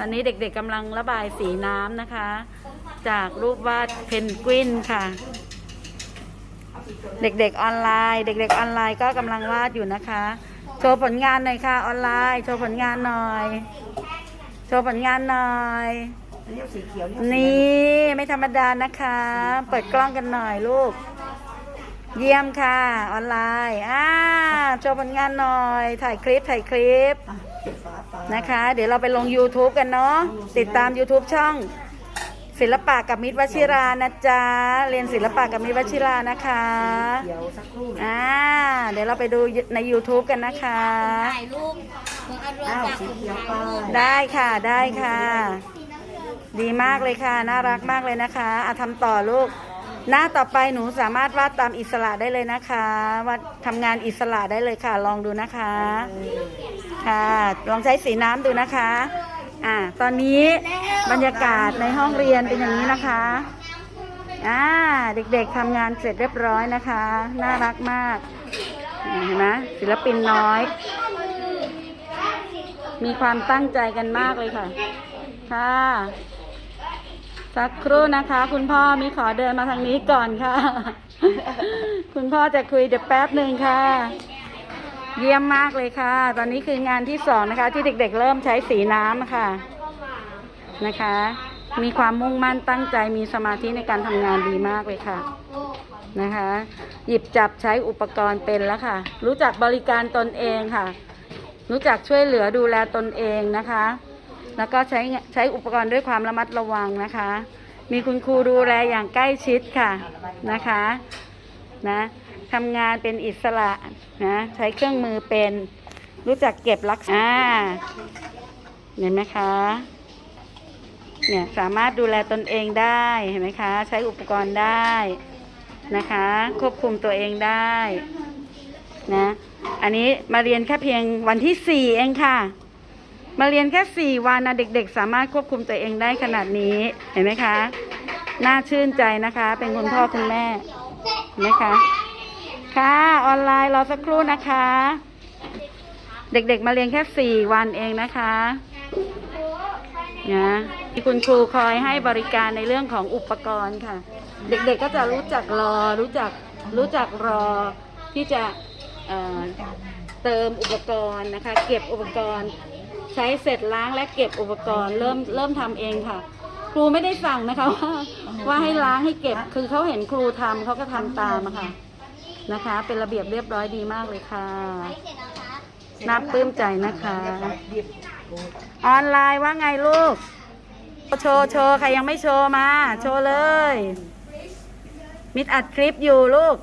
อันนี้เด็กๆกำลังระบายสีน้ำนะคะ จากรูปวาดเพนกวินค่ะ เด็กๆออนไลน์ เด็กๆออนไลน์ก็กำลังวาดอยู่นะคะ โชว์ผลงานหน่อยค่ะออนไลน์ โชว์ผลงานหน่อย โชว์ผลงานหน่อย นี่ไม่ธรรมดานะคะ เปิดกล้องกันหน่อยลูก เยี่ยมค่ะออนไลน์อ่าโชว์ผลงานหน่อย ถ่ายคลิปถ่ายคลิป นะคะ เดี๋ยวเราไปลง YouTube กันเนาะติดตาม YouTube ช่อง ศิลปะกับมิตรวชิรานะจ๊ะเรียนศิลปะกับมิตรวชิรานะคะเขียวสักครู่นะอ่าเดี๋ยวเราไปดูใน YouTube กันนะคะ ถ่ายรูปเหมือนเอาเรืออ้าวจากสีคุณเขียวถ่ายไปรูปได้ค่ะได้ค่ะ ดีมากเลยค่ะ น่ารักมากเลยนะคะอะทำต่อลูก หน้าต่อไปหนูสามารถวาดตามอิสระได้เลยนะคะวาดทำงานอิสระได้เลยค่ะ ลองดูนะคะ ค่ะ ลองใช้สีน้ำดูนะคะ อ่า ตอนนี้บรรยากาศในห้องเรียนเป็นอย่างนี้นะคะ อ่า เด็กๆทำงานเสร็จเรียบร้อยนะคะ น่ารักมาก เห็นไหมศิลปินน้อย มีความตั้งใจกันมากเลยค่ะ ค่ะ สักครู่นะคะ คุณพ่อมีขอเดินมาทางนี้ก่อนค่ะ คุณพ่อจะคุยเดี๋ยวแป๊บหนึ่งค่ะ เยี่ยมมากเลยค่ะ ตอนนี้คืองานที่สองนะคะ ที่เด็กๆ เริ่มใช้สีน้ำค่ะนะคะ มีความมุ่งมั่นตั้งใจมีสมาธิในการทำงานดีมากเลยค่ะนะคะ หยิบจับใช้อุปกรณ์เป็นแล้วค่ะ รู้จักบริการตนเองค่ะ รู้จักช่วยเหลือดูแลตนเองนะคะ แล้วก็ใช้ใช้อุปกรณ์ด้วยความระมัดระวังนะคะ มีคุณครูดูแลอย่างใกล้ชิดค่ะนะคะนะทำงานเป็นอิสระนะใช้เครื่องมือเป็นรู้จักเก็บรักษาเห็นไหมคะเนี่ยสามารถดูแลตนเองได้เห็นไหมคะ ใช้อุปกรณ์ได้นะคะ ควบคุมตัวเองได้นะอันนี้มาเรียนแค่เพียงวันที่สี่เองค่ะ มาเรียนแค่สี่วันนะเด็ก ๆ สามารถควบคุมตัวเองได้ขนาดนี้เห็นไหมคะ น่าชื่นใจนะคะ เป็นคุณพ่อคุณแม่เห็นไหมคะค่ะออนไลน์รอสักครู่นะคะ เด็กๆมาเรียนแค่สี่วันเองนะคะนะมีคุณครูคอยให้บริการในเรื่องของอุปกรณ์ค่ะ เด็กๆก็จะรู้จักรอรู้จักรู้จักรอที่จะเเติมอุปกรณ์นะคะ เก็บอุปกรณ์ ช้เสร็จล้างและเก็บอุปกรณ์เริ่มเริ่มทำเองค่ะ ครูไม่ได้สั่งนะคะว่าว่าให้ล้างให้เก็บคือเขาเห็นครูทำเขาก็ทำตามอะค่ะนะคะ เป็นระเบียบเรียบร้อยดีมากเลยค่ะน่าปลื้มใจนะคะ ออนไลน์ว่าไงลูก โชว์โชว์ใครยังไม่โชว์มา โชว์เลย มิดอัดคลิปอยู่ลูก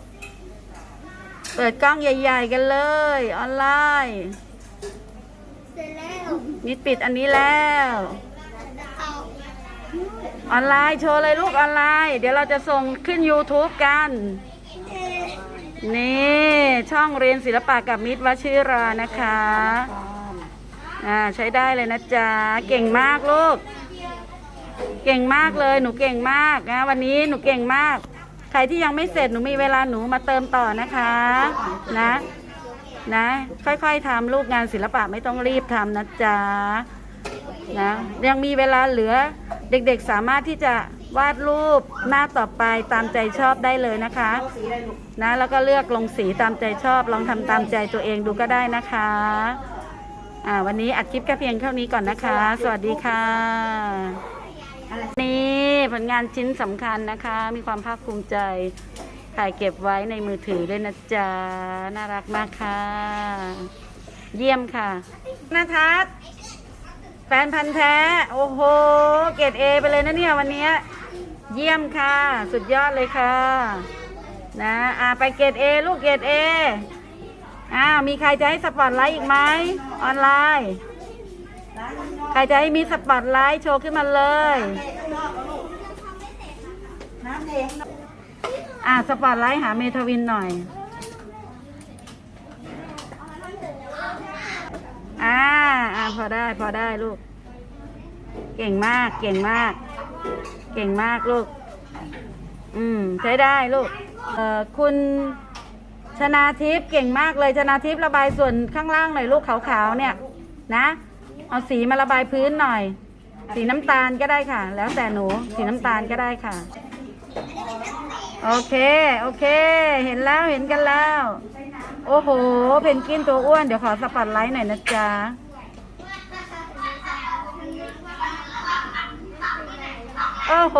เปิดกล้องใหญ่ ๆ กันเลย ออนไลน์ เสร็จแล้วมิดปิดอันนี้แล้ว เอาออนไลน์โชว์เลยลูกออนไลน์ เดี๋ยวเราจะส่งขึ้น YouTube กันนี่ช่องเรียนศิลปะกับมิตรวชิรานะคะอ่าใช้ได้เลยนะจ๊ะเก่งมากลูก เก่งมากเลยหนูเก่งมากนะวันนี้หนูเก่งมาก ใครที่ยังไม่เสร็จหนูมีเวลาหนูมาเติมต่อนะคะ นะ นะ ค่อยๆทำลูกงานศิลปะไม่ต้องรีบทำนะจ๊ะนะยังมีเวลาเหลือเด็กๆสามารถที่จะวาดรูปหน้าต่อไปตามใจชอบได้เลยนะคะนะแล้วก็เลือกลงสีตามใจชอบ ลองทำตามใจตัวเองดูก็ได้นะคะอ่าวันนี้อัดคลิปแค่เพียงเท่านี้ก่อนนะคะ สวัสดีค่ะ นี่ผลงานชิ้นสำคัญนะคะ มีความภาคภูมิใจ ถ่ายเก็บไว้ในมือถือด้วยนะจ๊ะ น่ารักมากค่ะ เยี่ยมค่ะนาทัศน์แฟนพันธ์แท้ โอ้โห เกรดเอไปเลยนะเนี่ยวันเนี้ยเยี่ยมค่ะ สุดยอดเลยค่ะ นะอ่าไปเกรดเอลูกเกรดเออ้าวมีใครจะให้สปอตไลท์อีกไหมออนไลน์ ใครจะให้มีสปอตไลท์โชว์ขึ้นมาเลยน้ำเทข้างน อกอ่าสปอตไลท์หาเมทวินหน่อย อ่าอ่าพอได้พอได้ลูก เก่งมากเก่งมาก เก่งมากลูก อืมใช้ได้ลูก เอ่อคุณชนาทิพย์เก่งมากเลยชนาทิพย์ระบายส่วนข้างล่างหน่อยลูกขาวๆเนี่ย นะ เอาสีมาระบายพื้นหน่อย สีน้ำตาลก็ได้ค่ะ แล้วแต่หนูสีน้ำตาลก็ได้ค่ะ โอเค โอเค เห็นแล้วเห็นกันแล้ว โอ้โห เพนกินตัวอ้วน เดี๋ยวขอสปอตไลท์หน่อยนะจ๊ะ โอ้โห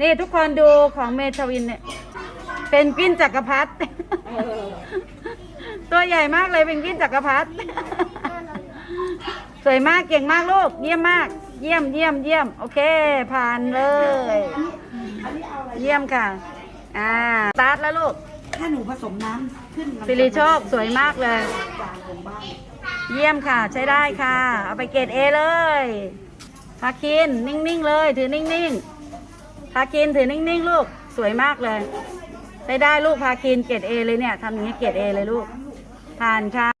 นี่ทุกคนดูของเมทวินเนี่ย เป็นกินจักรพรรดิ ตัวใหญ่มากเลยเป็นกินจักรพรรดิ สวยมากเก่งมากลูก เยี่ยมมาก เยี่ยมเยี่ยมเยี่ยม โอเค ผ่านเลย เยี่ยมค่ะ อ่าสตาร์ทแล้วลูก ถ้าหนูผสมน้ำขึ้นสิริโชคสวยมากเลย จานผมบ้างเยี่ยมค่ะ ใช้ได้ค่ะ เอาไปเกรดเอเลยพาคินนิ่งๆเลย ถือนิ่งๆพาคินถือนิ่งๆ ลูกสวยมากเลย ใช้ได้ลูกพาคินเกรดเอเลยเนี่ยทำอย่างนี้เกรดเอเลยลูกผ่านค่ะ